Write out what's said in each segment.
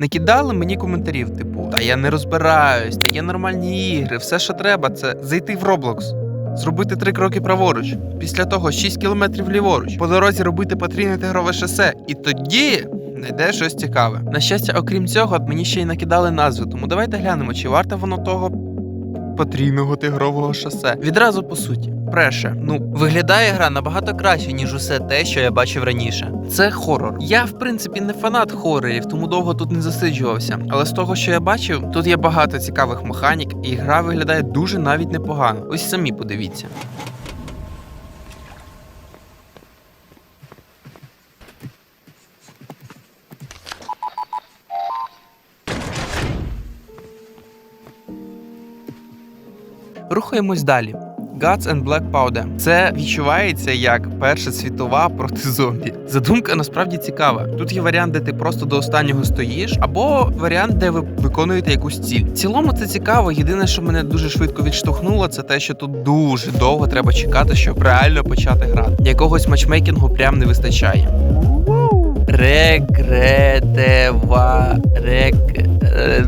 Накидали мені коментарів, типу, та я не розбираюсь, та є нормальні ігри, все, що треба, це зайти в Roblox. Зробити три кроки праворуч, після того 6 кілометрів ліворуч, по дорозі робити потрійне тигрове шосе, і тоді знайде щось цікаве. На щастя, окрім цього, мені ще й накидали назви, тому давайте глянемо, чи варте воно того потрійного тигрового шосе. Відразу по суті. Преше, ну Виглядає гра набагато краще, ніж усе те, що я бачив раніше. Це хорор. Я, в принципі, не фанат хорорів, тому довго тут не засиджувався. Але з того, що я бачив, тут є багато цікавих механік, і гра виглядає дуже навіть непогано. Ось самі подивіться. Рухаємось далі. Guts and Black Powder. Це відчувається як Перша світова проти зомбі. Задумка насправді цікава. Тут є варіант, де ти просто до останнього стоїш, або варіант, де ви виконуєте якусь ціль. В цілому це цікаво. Єдине, що мене дуже швидко відштовхнуло, це те, що тут дуже довго треба чекати, щоб реально почати грати. Якогось матчмейкінгу прям не вистачає. Регретева рек. е,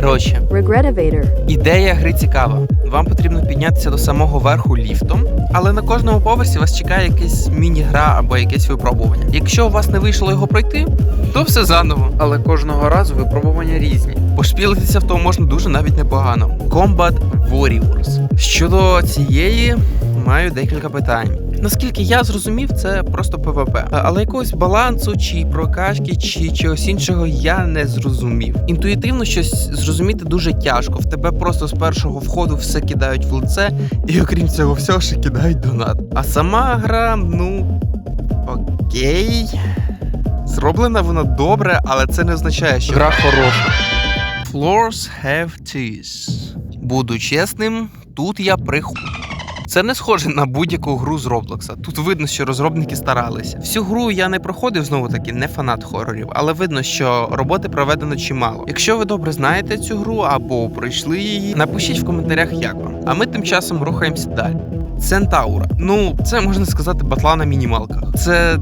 Коротше, Regretivator. Ідея гри цікава. Вам потрібно піднятися до самого верху ліфтом, але на кожному поверсі вас чекає якась міні-гра або якесь випробування. Якщо у вас не вийшло його пройти, то все заново. Але кожного разу випробування різні. Пошпілитися в тому можна дуже навіть непогано. Combat Warriors. Щодо цієї, маю декілька питань. Наскільки я зрозумів, це просто ПВП. Але якогось балансу, чи прокачки, чи чогось іншого я не зрозумів. Інтуїтивно щось зрозуміти дуже тяжко. В тебе просто з першого входу все кидають в лице, і окрім цього всього ще кидають донат. А сама гра, ну окей. Зроблена вона добре, але це не означає, що гра хороша. Floors have teeth. Буду чесним, тут я приху. Це не схоже на будь-яку гру з Роблокса. Тут видно, що розробники старалися. Всю гру я не проходив знову таки, не фанат хорорів, але видно, що роботи проведено чимало. Якщо ви добре знаєте цю гру або пройшли її, напишіть в коментарях, як вам. А ми тим часом рухаємося далі. Центаура. Ну, це можна сказати батла на мінімалках. Це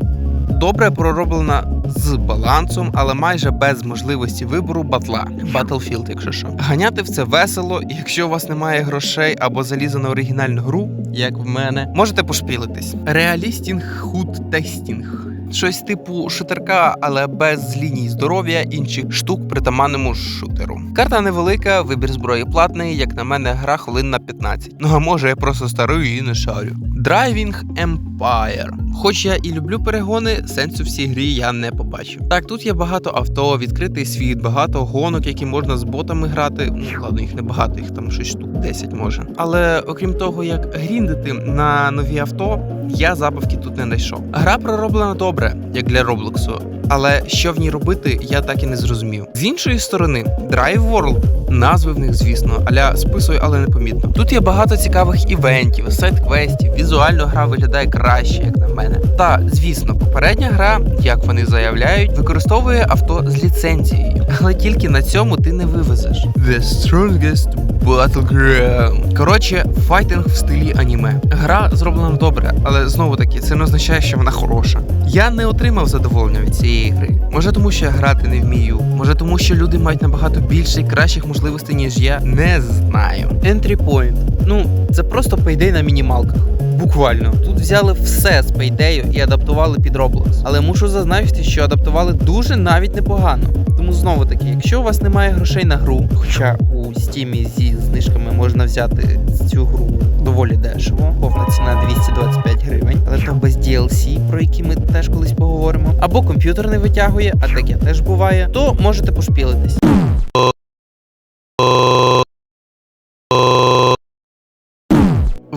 добре пророблена з балансом, але майже без можливості вибору батла. Battlefield, якщо що. Ганяти в це весело, і якщо у вас немає грошей або заліза на оригінальну гру, як в мене, можете пошпілитись. Реалістінг худ тестінг. Щось типу шутерка, але без ліній здоров'я інших штук притаманному шутеру. Карта невелика, вибір зброї платний, як на мене, гра хвилин на 15. Ну а може я просто старий і не шарю. Driving Empire. Хоч я і люблю перегони, сенсу в грі я не побачив. Так, тут є багато авто, відкритий світ, багато гонок, які можна з ботами грати. Ну ладно, їх не багато, їх там щось штук 10 може. Але окрім того, як гріндити на нові авто, я забавки тут не знайшов. Гра пророблена добре, як для Роблоксу. Але що в ній робити, я так і не зрозумів. З іншої сторони, Drive World, назви в них, звісно, аля списуй, але непомітно. Тут є багато цікавих івентів, сайт-квестів, візуально гра виглядає краще, як на мене. Та, звісно, попередня гра, як вони заявляють, використовує авто з ліцензією, але тільки на цьому ти не вивезеш. The strongest battleground. Коротше, файтинг в стилі аніме. Гра зроблена добре, але знову таки це не означає, що вона хороша. Я не отримав задоволення від цієї гри. Може, тому що я грати не вмію. Може, тому що люди мають набагато більше і кращих можливостей, ніж я. Не знаю. Entry Point. Ну, це просто пейдей на мінімалках. Буквально тут взяли все з пейдею і адаптували під Roblox. Але мушу зазначити, що адаптували дуже навіть непогано. Тому знову таки, якщо у вас немає грошей на гру, хоча у Steam зі знижками можна взяти цю гру доволі дешево, повна ціна 225 гривень, але то без DLC, про які ми теж колись поговоримо, або комп'ютер не витягує, а таке теж буває, то можете пошпілитись.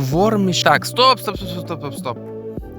Ворміш. Так, стоп, стоп, стоп, стоп, стоп, стоп.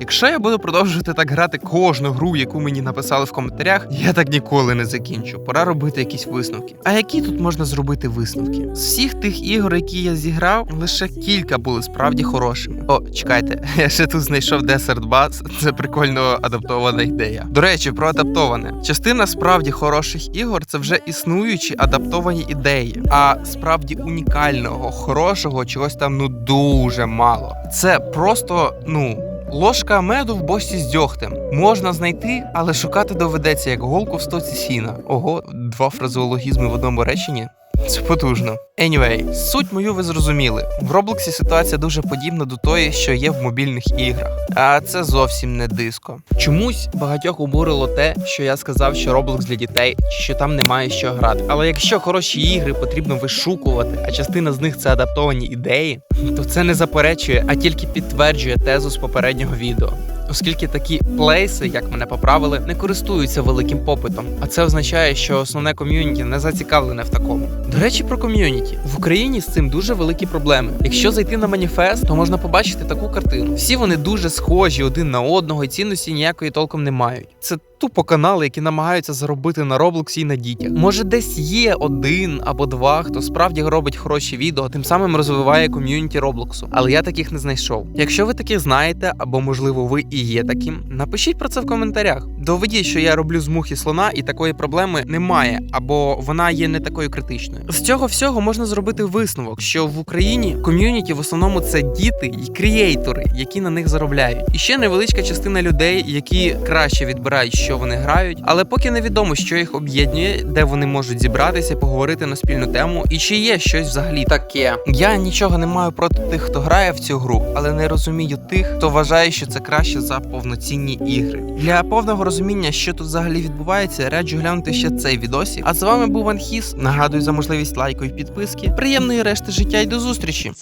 Якщо я буду продовжувати так грати кожну гру, яку мені написали в коментарях, я так ніколи не закінчу. Пора робити якісь висновки. А які тут можна зробити висновки? З всіх тих ігор, які я зіграв, лише кілька були справді хорошими. О, чекайте, я ще тут знайшов Desert Bus. Це прикольно адаптована ідея. До речі, про адаптоване. Частина справді хороших ігор це вже існуючі адаптовані ідеї. А справді унікального, хорошого чогось там ну дуже мало. Це просто ну. Ложка меду в бочці з дьогтем. Можна знайти, але шукати доведеться як голку в стоці сіна. Ого, два фразеологізми в одному реченні. Це потужно. Anyway, суть мою ви зрозуміли. В Роблоксі ситуація дуже подібна до тої, що є в мобільних іграх. А це зовсім не диско. Чомусь багатьох обурило те, що я сказав, що Roblox для дітей, що там немає що грати. Але якщо хороші ігри потрібно вишукувати, а частина з них це адаптовані ідеї, то це не заперечує, а тільки підтверджує тезу з попереднього відео. Оскільки такі плейси, як мене поправили, не користуються великим попитом, а це означає, що основне ком'юніті не зацікавлене в такому. До речі, про ком'юніті в Україні з цим дуже великі проблеми. Якщо зайти на маніфест, то можна побачити таку картину. Всі вони дуже схожі один на одного, і цінності ніякої толком не мають. Це тупо канали, які намагаються заробити на Роблоксі і на дітях. Може, десь є один або два, хто справді робить хороші відео, тим самим розвиває ком'юніті Роблоксу. Але я таких не знайшов. Якщо ви таких знаєте, або можливо ви і є таким, напишіть про це в коментарях. Доведіть, що я роблю з мухи слона, і такої проблеми немає, або вона є не такою критичною. З цього всього можна зробити висновок, що в Україні ком'юніті в основному це діти і крієйтори, які на них заробляють. І ще невеличка частина людей, які краще відбирають, що вони грають, але поки невідомо, що їх об'єднує, де вони можуть зібратися, поговорити на спільну тему, і чи є щось взагалі таке. Я нічого не маю проти тих, хто грає в цю гру, але не розумію тих, хто вважає, що це краще за повноцінні ігри. Для повного розуміння, що тут взагалі відбувається, раджу глянути ще цей відосик. А з вами був Анхіс. Нагадую за можливість лайку і підписки. Приємної решти життя і до зустрічі!